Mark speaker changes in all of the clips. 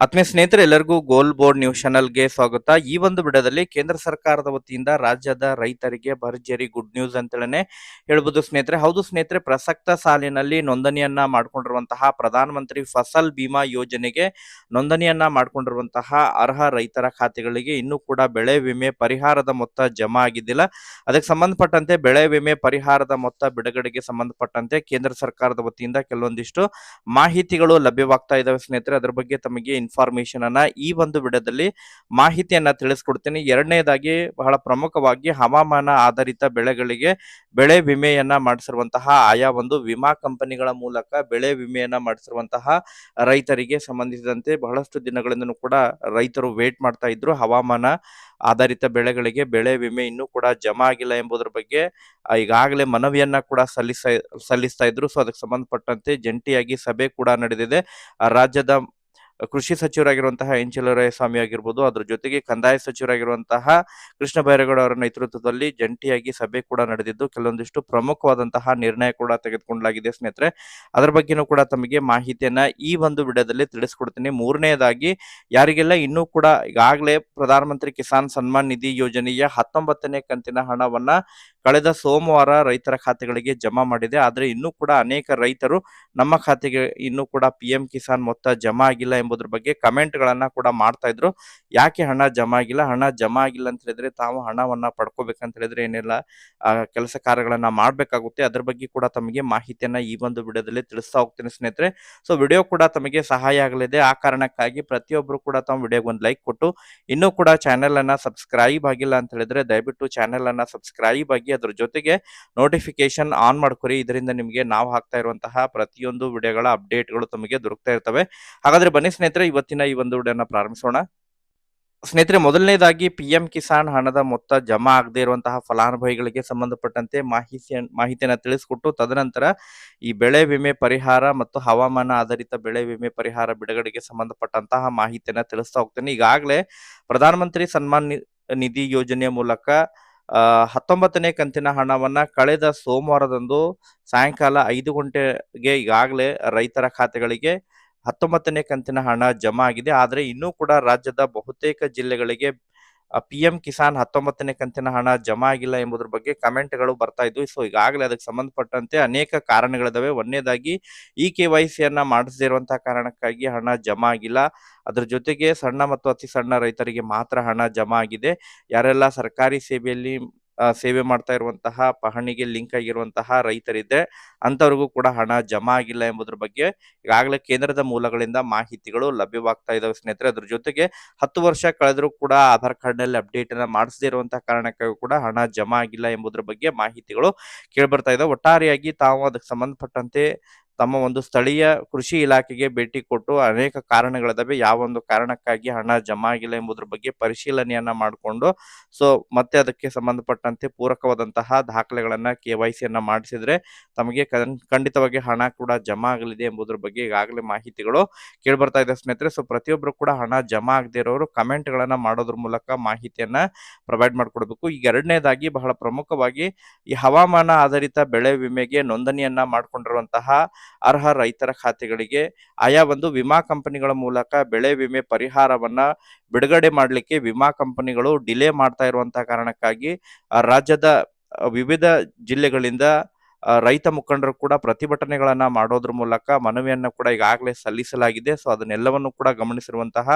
Speaker 1: ಆತ್ಮೀಯ ಸ್ನೇಹಿತರೆ, ಎಲ್ಲರಿಗೂ ಗೋಲ್ ಬೋರ್ಡ್ ನ್ಯೂಸ್ ಚಾನಲ್ಗೆ ಸ್ವಾಗತ. ಈ ಒಂದು ಬಿಡದಲ್ಲಿ ಕೇಂದ್ರ ಸರ್ಕಾರದ ವತಿಯಿಂದ ರಾಜ್ಯದ ರೈತರಿಗೆ ಭರ್ಜರಿ ಗುಡ್ ನ್ಯೂಸ್ ಅಂತೇಳನೆ ಹೇಳ್ಬೋದು ಸ್ನೇಹಿತರೆ. ಹೌದು ಸ್ನೇಹಿತರೆ, ಪ್ರಸಕ್ತ ಸಾಲಿನಲ್ಲಿ ನೋಂದಣಿಯನ್ನ ಮಾಡ್ಕೊಂಡಿರುವಂತಹ ಪ್ರಧಾನಮಂತ್ರಿ ಫಸಲ್ ಬಿಮಾ ಯೋಜನೆಗೆ ನೋಂದಣಿಯನ್ನ ಮಾಡಿಕೊಂಡಿರುವಂತಹ ಅರ್ಹ ರೈತರ ಖಾತೆಗಳಿಗೆ ಇನ್ನೂ ಕೂಡ ಬೆಳೆ ವಿಮೆ ಪರಿಹಾರದ ಮೊತ್ತ ಜಮಾ ಆಗಿದ್ದಿಲ್ಲ. ಅದಕ್ಕೆ ಸಂಬಂಧಪಟ್ಟಂತೆ ಬೆಳೆ ವಿಮೆ ಪರಿಹಾರದ ಮೊತ್ತ ಬಿಡುಗಡೆಗೆ ಸಂಬಂಧಪಟ್ಟಂತೆ ಕೇಂದ್ರ ಸರ್ಕಾರದ ವತಿಯಿಂದ ಕೆಲವೊಂದಿಷ್ಟು ಮಾಹಿತಿಗಳು ಲಭ್ಯವಾಗ್ತಾ ಇದಾವೆ ಸ್ನೇಹಿತರೆ. ಅದರ ಬಗ್ಗೆ ತಮಗೆ ಇನ್ಫಾರ್ಮೇಶನ್ ಅನ್ನ ಈ ಒಂದು ವಿಡಿಯೋದಲ್ಲಿ ಮಾಹಿತಿಯನ್ನ ತಿಳಿಸ್ಕೊಡ್ತೀನಿ. ಎರಡನೇದಾಗಿ ಬಹಳ ಪ್ರಮುಖವಾಗಿ ಹವಾಮಾನ ಆಧಾರಿತ ಬೆಳೆಗಳಿಗೆ ಬೆಳೆ ವಿಮೆಯನ್ನ ಮಾಡಿಸಿರುವಂತಹ ಆಯಾ ಒಂದು ವಿಮಾ ಕಂಪನಿಗಳ ಮೂಲಕ ಬೆಳೆ ವಿಮೆಯನ್ನ ಮಾಡಿಸಿರುವಂತಹ ರೈತರಿಗೆ ಸಂಬಂಧಿಸಿದಂತೆ ಬಹಳಷ್ಟು ದಿನಗಳಿಂದನೂ ಕೂಡ ರೈತರು ವೇಟ್ ಮಾಡ್ತಾ ಇದ್ರು. ಹವಾಮಾನ ಆಧಾರಿತ ಬೆಳೆಗಳಿಗೆ ಬೆಳೆ ವಿಮೆ ಇನ್ನೂ ಕೂಡ ಜಮಾ ಆಗಿಲ್ಲ ಎಂಬುದರ ಬಗ್ಗೆ ಈಗಾಗಲೇ ಮನವಿಯನ್ನ ಕೂಡ ಸಲ್ಲಿಸ, ಸಲ್ಲಿಸ್ತಾ ಇದ್ರು. ಸೊ, ಅದಕ್ಕೆ ಸಂಬಂಧಪಟ್ಟಂತೆ ಜಂಟಿಯಾಗಿ ಸಭೆ ಕೂಡ ನಡೆದಿದೆ. ರಾಜ್ಯದ ಕೃಷಿ ಸಚಿವರಾಗಿರುವಂತಹ ಎನ್ ಸ್ವಾಮಿ ಆಗಿರ್ಬೋದು ಅದ್ರ ಜೊತೆಗೆ ಕಂದಾಯ ಸಚಿವರಾಗಿರುವಂತಹ ಕೃಷ್ಣ ಬೈರೇಗೌಡ ಅವರ ನೇತೃತ್ವದಲ್ಲಿ ಜಂಟಿಯಾಗಿ ಸಭೆ ಕೂಡ ನಡೆದಿದ್ದು, ಕೆಲವೊಂದಿಷ್ಟು ಪ್ರಮುಖವಾದಂತಹ ನಿರ್ಣಯ ಕೂಡ ತೆಗೆದುಕೊಳ್ಳಲಾಗಿದೆ ಸ್ನೇಹಿತರೆ. ಅದರ ಬಗ್ಗೆನೂ ಕೂಡ ತಮಗೆ ಮಾಹಿತಿಯನ್ನ ಈ ಒಂದು ವಿಡಿಯೋದಲ್ಲಿ ತಿಳಿಸ್ಕೊಡ್ತೀನಿ. ಮೂರನೇದಾಗಿ, ಯಾರಿಗೆಲ್ಲ ಇನ್ನೂ ಕೂಡ ಈಗಾಗಲೇ ಪ್ರಧಾನಮಂತ್ರಿ ಕಿಸಾನ್ ಸನ್ಮಾನ್ ನಿಧಿ ಯೋಜನೆಯ ಹತ್ತೊಂಬತ್ತನೇ ಕಂತಿನ ಹಣವನ್ನ ಕಳೆದ ಸೋಮವಾರ ರೈತರ ಖಾತೆಗಳಿಗೆ ಜಮಾ ಮಾಡಿದೆ. ಆದರೆ ಇನ್ನೂ ಕೂಡ ಅನೇಕ ರೈತರು ನಮ್ಮ ಖಾತೆಗೆ ಇನ್ನೂ ಕೂಡ ಪಿ ಎಂ ಕಿಸಾನ್ ಮೊತ್ತ ಜಮಾ ಆಗಿಲ್ಲ ಎಂಬುದ್ರ ಬಗ್ಗೆ ಕಮೆಂಟ್ ಗಳನ್ನ ಕೂಡ ಮಾಡ್ತಾ ಇದ್ರು. ಯಾಕೆ ಹಣ ಜಮಾ ಆಗಿಲ್ಲ? ಹಣ ಜಮಾ ಆಗಿಲ್ಲ ಅಂತ ಹೇಳಿದ್ರೆ ತಾವು ಹಣವನ್ನ ಪಡ್ಕೋಬೇಕಂತ ಹೇಳಿದ್ರೆ ಏನೆಲ್ಲ. ಕೆಲಸ ಕಾರ್ಯಗಳನ್ನ ಮಾಡ್ಬೇಕಾಗುತ್ತೆ. ಅದ್ರ ಬಗ್ಗೆ ಕೂಡ ತಮಗೆ ಮಾಹಿತಿಯನ್ನ ಈ ಒಂದು ವಿಡಿಯೋದಲ್ಲಿ ತಿಳಿಸ್ತಾ ಹೋಗ್ತೀನಿ ಸ್ನೇಹಿತರೆ. ಸೊ ವಿಡಿಯೋ ಕೂಡ ತಮಗೆ ಸಹಾಯ ಆಗಲಿದೆ. ಆ ಕಾರಣಕ್ಕಾಗಿ ಪ್ರತಿಯೊಬ್ಬರು ಕೂಡ ತಮ್ಮ ವಿಡಿಯೋಗೆ ಒಂದು ಲೈಕ್ ಕೊಟ್ಟು, ಇನ್ನೂ ಕೂಡ ಚಾನೆಲ್ ಅನ್ನ ಸಬ್ಸ್ಕ್ರೈಬ್ ಆಗಿಲ್ಲ ಅಂತ ಹೇಳಿದ್ರೆ ದಯವಿಟ್ಟು ಚಾನೆಲ್ ಅನ್ನ ಸಬ್ಸ್ಕ್ರೈಬ್ ಆಗಿ ಅದ್ರ ಜೊತೆಗೆ ನೋಟಿಫಿಕೇಶನ್ ಆನ್ ಮಾಡ್ಕೊರಿ. ಇದರಿಂದ ನಿಮಗೆ ನಾವು ಹಾಕ್ತಾ ಇರುವಂತಹ ಪ್ರತಿಯೊಂದು ವಿಡಿಯೋಗಳ ಅಪ್ಡೇಟ್ಗಳು ತಮಗೆ ದೊರಕ್ತಾ ಇರ್ತವೆ. ಹಾಗಾದ್ರೆ ಬನ್ನಿ ಸ್ನೇಹಿತರೆ, ಇವತ್ತಿನ ಈ ಒಂದು ವಿಡಿಯೋನ ಪ್ರಾರಂಭಿಸೋಣ. ಸ್ನೇಹಿತರೆ, ಮೊದಲನೇದಾಗಿ ಪಿ ಎಂ ಕಿಸಾನ್ ಹಣದ ಮೊತ್ತ ಜಮಾ ಆಗದೇ ಇರುವಂತಹ ಫಲಾನುಭವಿಗಳಿಗೆ ಸಂಬಂಧಪಟ್ಟಂತೆ ಮಾಹಿತಿ, ಮಾಹಿತಿಯನ್ನು ತಿಳಿಸಿಕೊಟ್ಟು ತದನಂತರ ಈ ಬೆಳೆ ವಿಮೆ ಪರಿಹಾರ ಮತ್ತು ಹವಾಮಾನ ಆಧಾರಿತ ಬೆಳೆ ವಿಮೆ ಪರಿಹಾರ ಬಿಡುಗಡೆಗೆ ಸಂಬಂಧಪಟ್ಟಂತಹ ಮಾಹಿತಿಯನ್ನು ತಿಳಿಸ್ತಾ ಹೋಗ್ತೇನೆ. ಈಗಾಗಲೇ ಪ್ರಧಾನಮಂತ್ರಿ ಸನ್ಮಾನ್ ನಿಧಿ ಯೋಜನೆಯ ಮೂಲಕ ಹತ್ತೊಂಬತ್ತನೇ ಕಂತಿನ ಹಣವನ್ನ ಕಳೆದ ಸೋಮವಾರದಂದು ಸಾಯಂಕಾಲ ಐದು ಗಂಟೆಗೆ ಈಗಾಗಲೇ ರೈತರ ಖಾತೆಗಳಿಗೆ ಹತ್ತೊಂಬತ್ತನೇ ಕಂತಿನ ಹಣ ಜಮಾ ಆಗಿದೆ. ಆದರೆ ಇನ್ನೂ ಕೂಡ ರಾಜ್ಯದ ಬಹುತೇಕ ಜಿಲ್ಲೆಗಳಿಗೆ ಪಿ ಎಂ ಕಿಸಾನ್ ಹತ್ತೊಂಬತ್ತನೇ ಕಂತಿನ ಹಣ ಜಮಾ ಆಗಿಲ್ಲ ಎಂಬುದ್ರ ಬಗ್ಗೆ ಕಮೆಂಟ್ಗಳು ಬರ್ತಾ ಇದ್ವು. ಸೊ ಈಗಾಗಲೇ ಅದಕ್ಕೆ ಸಂಬಂಧಪಟ್ಟಂತೆ ಅನೇಕ ಕಾರಣಗಳಿದಾವೆ. ಒಂದನೇದಾಗಿ ಇ ಕೆ ವೈ ಸಿಯನ್ನ ಮಾಡಿಸದಿರುವಂತಹ ಕಾರಣಕ್ಕಾಗಿ ಹಣ ಜಮಾ ಆಗಿಲ್ಲ. ಅದ್ರ ಜೊತೆಗೆ ಸಣ್ಣ ಮತ್ತು ಅತಿ ಸಣ್ಣ ರೈತರಿಗೆ ಮಾತ್ರ ಹಣ ಜಮಾ ಆಗಿದೆ. ಯಾರೆಲ್ಲ ಸರ್ಕಾರಿ ಸೇವೆಯಲ್ಲಿ ಸೇವೆ ಮಾಡ್ತಾ ಇರುವಂತಹ, ಪಹಣಿಗೆ ಲಿಂಕ್ ಆಗಿರುವಂತಹ ರೈತರಿದ್ದೆ ಅಂತವ್ರಿಗೂ ಕೂಡ ಹಣ ಜಮಾ ಆಗಿಲ್ಲ ಎಂಬುದ್ರ ಬಗ್ಗೆ ಈಗಾಗಲೇ ಕೇಂದ್ರದ ಮೂಲಗಳಿಂದ ಮಾಹಿತಿಗಳು ಲಭ್ಯವಾಗ್ತಾ ಇದಾವೆ ಸ್ನೇಹಿತರೆ. ಅದ್ರ ಜೊತೆಗೆ ಹತ್ತು ವರ್ಷ ಕಳೆದರೂ ಕೂಡ ಆಧಾರ್ ಕಾರ್ಡ್ನಲ್ಲಿ ಅಪ್ಡೇಟ್ ಅನ್ನ ಮಾಡಿಸದೇ ಇರುವಂತಹ ಕಾರಣಕ್ಕಾಗಿ ಕೂಡ ಹಣ ಜಮಾ ಆಗಿಲ್ಲ ಎಂಬುದ್ರ ಬಗ್ಗೆ ಮಾಹಿತಿಗಳು ಕೇಳಿ ಬರ್ತಾ ಇದಾವೆ. ಒಟ್ಟಾರೆಯಾಗಿ ತಾವು ಅದಕ್ಕೆ ಸಂಬಂಧಪಟ್ಟಂತೆ ತಮ್ಮ ಒಂದು ಸ್ಥಳೀಯ ಕೃಷಿ ಇಲಾಖೆಗೆ ಭೇಟಿ ಕೊಟ್ಟು ಅನೇಕ ಕಾರಣಗಳಿದಾವೆ ಯಾವ ಒಂದು ಕಾರಣಕ್ಕಾಗಿ ಹಣ ಜಮಾ ಆಗಿಲ್ಲ ಎಂಬುದ್ರ ಬಗ್ಗೆ ಪರಿಶೀಲನೆಯನ್ನ ಮಾಡಿಕೊಂಡು, ಸೊ ಮತ್ತೆ ಅದಕ್ಕೆ ಸಂಬಂಧಪಟ್ಟಂತೆ ಪೂರಕವಾದಂತಹ ದಾಖಲೆಗಳನ್ನ, ಕೆ ವೈ ಸಿಯನ್ನ ಮಾಡಿಸಿದ್ರೆ ತಮಗೆ ಖಂಡಿತವಾಗಿ ಹಣ ಕೂಡ ಜಮಾ ಆಗಲಿದೆ ಎಂಬುದ್ರ ಬಗ್ಗೆ ಈಗಾಗಲೇ ಮಾಹಿತಿಗಳು ಕೇಳ್ಬರ್ತಾ ಇದೆ ಸ್ನೇಹಿತರೆ. ಸೊ ಪ್ರತಿಯೊಬ್ಬರು ಕೂಡ ಹಣ ಜಮಾ ಆಗದೆ ಇರೋರು ಕಮೆಂಟ್ ಗಳನ್ನ ಮಾಡೋದ್ರ ಮೂಲಕ ಮಾಹಿತಿಯನ್ನ ಪ್ರೊವೈಡ್ ಮಾಡಿಕೊಡ್ಬೇಕು. ಈಗ ಎರಡನೇದಾಗಿ ಬಹಳ ಪ್ರಮುಖವಾಗಿ ಈ ಹವಾಮಾನ ಆಧಾರಿತ ಬೆಳೆ ವಿಮೆಗೆ ನೋಂದಣಿಯನ್ನ ಮಾಡ್ಕೊಂಡಿರುವಂತಹ ಅರ್ಹ ರೈತರ ಖಾತೆಗಳಿಗೆ ಆಯಾ ಒಂದು ವಿಮಾ ಕಂಪನಿಗಳ ಮೂಲಕ ಬೆಳೆ ವಿಮೆ ಪರಿಹಾರವನ್ನ ಬಿಡುಗಡೆ ಮಾಡಲಿಕ್ಕೆ ವಿಮಾ ಕಂಪನಿಗಳು ಡಿಲೇ ಮಾಡ್ತಾ ಇರುವಂತಹ ಕಾರಣಕ್ಕಾಗಿ ರಾಜ್ಯದ ವಿವಿಧ ಜಿಲ್ಲೆಗಳಿಂದ ರೈತ ಮುಖಂಡರು ಕೂಡ ಪ್ರತಿಭಟನೆಗಳನ್ನ ಮಾಡೋದ್ರ ಮೂಲಕ ಮನವಿಯನ್ನ ಕೂಡ ಈಗಾಗಲೇ ಸಲ್ಲಿಸಲಾಗಿದೆ. ಸೊ, ಅದನ್ನೆಲ್ಲವನ್ನು ಕೂಡ ಗಮನಿಸಿರುವಂತಹ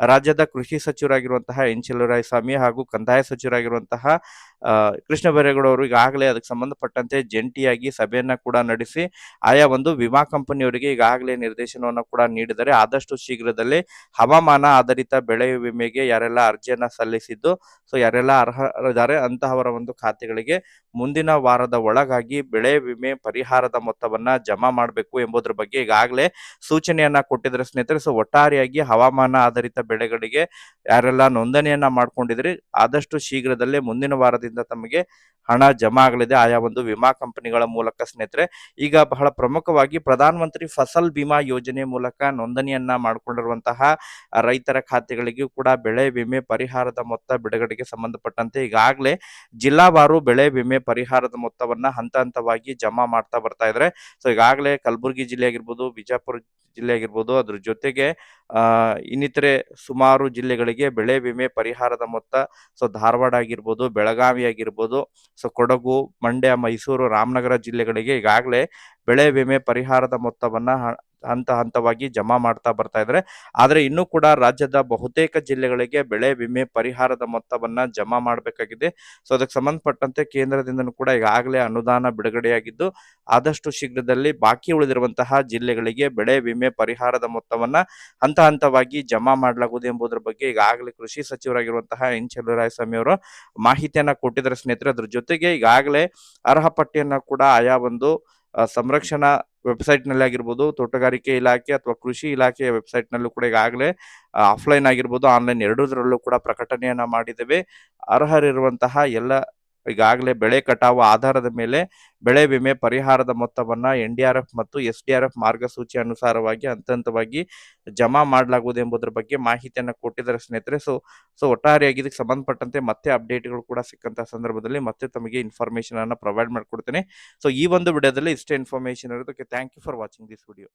Speaker 1: ರಾಜ್ಯದ ಕೃಷಿ ಸಚಿವರಾಗಿರುವಂತಹ ಎನ್ ಸ್ವಾಮಿ ಹಾಗೂ ಕಂದಾಯ ಸಚಿವರಾಗಿರುವಂತಹ ಕೃಷ್ಣ ಬೈರೇಗೌಡ ಅವರು ಈಗಾಗಲೇ ಅದಕ್ಕೆ ಸಂಬಂಧಪಟ್ಟಂತೆ ಜಂಟಿಯಾಗಿ ಸಭೆಯನ್ನ ಕೂಡ ನಡೆಸಿ, ಆಯಾ ಒಂದು ವಿಮಾ ಕಂಪನಿಯವರಿಗೆ ಈಗಾಗಲೇ ನಿರ್ದೇಶನವನ್ನು ಕೂಡ ನೀಡಿದರೆ ಆದಷ್ಟು ಶೀಘ್ರದಲ್ಲೇ ಹವಾಮಾನ ಆಧಾರಿತ ಬೆಳೆ ವಿಮೆಗೆ ಯಾರೆಲ್ಲ ಅರ್ಜಿಯನ್ನ ಸಲ್ಲಿಸಿದ್ದು ಸೊ ಯಾರೆಲ್ಲ ಅರ್ಹರಿದ್ದಾರೆ ಅಂತಹವರ ಒಂದು ಖಾತೆಗಳಿಗೆ ಮುಂದಿನ ವಾರದ ಒಳಗಾಗಿ ಬೆಳೆ ವಿಮೆ ಪರಿಹಾರದ ಮೊತ್ತವನ್ನ ಜಮಾ ಮಾಡಬೇಕು ಎಂಬುದರ ಬಗ್ಗೆ ಈಗಾಗಲೇ ಸೂಚನೆಯನ್ನ ಕೊಟ್ಟಿದ್ರೆ ಸ್ನೇಹಿತರೆ. ಸೊ ಒಟ್ಟಾರೆಯಾಗಿ ಹವಾಮಾನ ಆಧಾರಿತ ಬೆಳೆಗಳಿಗೆ ಯಾರೆಲ್ಲ ನೋಂದಣಿಯನ್ನ ಮಾಡ್ಕೊಂಡಿದ್ರಿ, ಆದಷ್ಟು ಶೀಘ್ರದಲ್ಲೇ ಮುಂದಿನ ವಾರದಿಂದ ತಮಗೆ ಹಣ ಜಮಾ ಆಗಲಿದೆ. ಆಯಾ ಒಂದು ವಿಮಾ ಕಂಪನಿಗಳ ಮೂಲಕ ಸ್ನೇಹಿತರೆ. ಈಗ ಬಹಳ ಪ್ರಮುಖವಾಗಿ ಪ್ರಧಾನ ಮಂತ್ರಿ ಫಸಲ್ ಬಿಮಾ ಯೋಜನೆ ಮೂಲಕ ನೋಂದಣಿಯನ್ನ ಮಾಡಿಕೊಂಡಿರುವಂತಹ ರೈತರ ಖಾತೆಗಳಿಗೂ ಕೂಡ ಬೆಳೆ ವಿಮೆ ಪರಿಹಾರದ ಮೊತ್ತ ಬಿಡುಗಡೆಗೆ ಸಂಬಂಧಪಟ್ಟಂತೆ ಈಗಾಗಲೇ ಜಿಲ್ಲಾವಾರು ಬೆಳೆ ವಿಮೆ ಪರಿಹಾರದ ಮೊತ್ತವನ್ನ ಹಂತ ಹಂತವಾಗಿ ಜಮಾ ಮಾಡ್ತಾ ಬರ್ತಾ ಇದ್ದಾರೆ ಸೊ, ಈಗಾಗಲೇ ಕಲಬುರಗಿ ಜಿಲ್ಲೆ ಆಗಿರ್ಬೋದು ಬಿಜಾಪುರ ಜಿಲ್ಲೆ ಆಗಿರ್ಬೋದು ಅದ್ರ ಜೊತೆಗೆ ಇನ್ನಿತರೆ ಸುಮಾರು ಜಿಲ್ಲೆಗಳಿಗೆ ಬೆಳೆ ವಿಮೆ ಪರಿಹಾರದ ಮೊತ್ತ, ಸೊ, ಧಾರವಾಡ ಆಗಿರ್ಬೋದು, ಬೆಳಗಾವಿ ಆಗಿರ್ಬೋದು, ಸೊ, ಕೊಡಗು, ಮಂಡ್ಯ, ಮೈಸೂರು, ರಾಮನಗರ ಜಿಲ್ಲೆಗಳಿಗೆ ಈಗಾಗಲೇ ಬೆಳೆ ವಿಮೆ ಪರಿಹಾರದ ಮೊತ್ತವನ್ನ ಹಂತ ಹಂತವಾಗಿ ಜಮಾ ಮಾಡ್ತಾ ಬರ್ತಾ ಇದ್ದಾರೆ. ಆದರೆ ಇನ್ನೂ ಕೂಡ ರಾಜ್ಯದ ಬಹುತೇಕ ಜಿಲ್ಲೆಗಳಿಗೆ ಬೆಳೆ ವಿಮೆ ಪರಿಹಾರದ ಮೊತ್ತವನ್ನ ಜಮಾ ಮಾಡಬೇಕಾಗಿದೆ. ಸೊ ಅದಕ್ಕೆ ಸಂಬಂಧಪಟ್ಟಂತೆ ಕೇಂದ್ರದಿಂದನೂ ಕೂಡ ಈಗಾಗಲೇ ಅನುದಾನ ಬಿಡುಗಡೆಯಾಗಿದ್ದು, ಆದಷ್ಟು ಶೀಘ್ರದಲ್ಲಿ ಬಾಕಿ ಉಳಿದಿರುವಂತಹ ಜಿಲ್ಲೆಗಳಿಗೆ ಬೆಳೆ ವಿಮೆ ಪರಿಹಾರದ ಮೊತ್ತವನ್ನ ಹಂತ ಹಂತವಾಗಿ ಜಮಾ ಮಾಡಲಾಗುವುದು ಎಂಬುದರ ಬಗ್ಗೆ ಈಗಾಗಲೇ ಕೃಷಿ ಸಚಿವರಾಗಿರುವಂತಹ ಎನ್ ಸ್ವಾಮಿ ಅವರು ಮಾಹಿತಿಯನ್ನ ಕೊಟ್ಟಿದ್ದಾರೆ ಸ್ನೇಹಿತರೆ. ಅದ್ರ ಜೊತೆಗೆ ಈಗಾಗಲೇ ಅರ್ಹ ಪಟ್ಟಿಯನ್ನ ಕೂಡ ಆಯಾ ಒಂದು ಸಂರಕ್ಷಣಾ ವೆಬ್ಸೈಟ್ನಲ್ಲಿ ಆಗಿರ್ಬೋದು, ತೋಟಗಾರಿಕೆ ಇಲಾಖೆ ಅಥವಾ ಕೃಷಿ ಇಲಾಖೆಯ ವೆಬ್ಸೈಟ್ ನಲ್ಲೂ ಕೂಡ ಈಗಾಗಲೇ ಆಫ್ಲೈನ್ ಆಗಿರ್ಬೋದು, ಆನ್ಲೈನ್ ಎರಡರಲ್ಲೂ ಕೂಡ ಪ್ರಕಟಣೆಯನ್ನ ಮಾಡಿದ್ದೇವೆ. ಅರ್ಹರಿರುವಂತಹ ಎಲ್ಲ ಈಗಾಗಲೇ ಬೆಳೆ ಕಟಾವು ಆಧಾರದ ಮೇಲೆ ಬೆಳೆ ವಿಮೆ ಪರಿಹಾರದ ಮೊತ್ತವನ್ನ ಎನ್ ಡಿ ಆರ್ ಎಫ್ ಮತ್ತು ಎಸ್ ಡಿ ಆರ್ ಎಫ್ ಮಾರ್ಗಸೂಚಿ ಅನುಸಾರವಾಗಿ ಹಂತ ಹಂತವಾಗಿ ಜಮಾ ಮಾಡಲಾಗುವುದು ಎಂಬುದರ ಬಗ್ಗೆ ಮಾಹಿತಿಯನ್ನು ಕೊಟ್ಟಿದ್ದಾರೆ ಸ್ನೇಹಿತರೆ. ಸೊ ಸೊ ಒಟ್ಟಾರೆಯಾಗಿ ಇದಕ್ಕೆ ಸಂಬಂಧಪಟ್ಟಂತೆ ಮತ್ತೆ ಅಪ್ಡೇಟ್ಗಳು ಕೂಡ ಸಿಕ್ಕಂತ ಸಂದರ್ಭದಲ್ಲಿ ಮತ್ತೆ ತಮಗೆ ಇನ್ಫಾರ್ಮೇಶನ್ ಅನ್ನು ಪ್ರೊವೈಡ್ ಮಾಡಿಕೊಡ್ತೇನೆ. ಸೊ ಈ ಒಂದು ವಿಡಿಯೋದಲ್ಲಿ ಇಷ್ಟೇ ಇನ್ಫಾರ್ಮೇಶನ್ ಇರೋದಕ್ಕೆ thank you for watching this video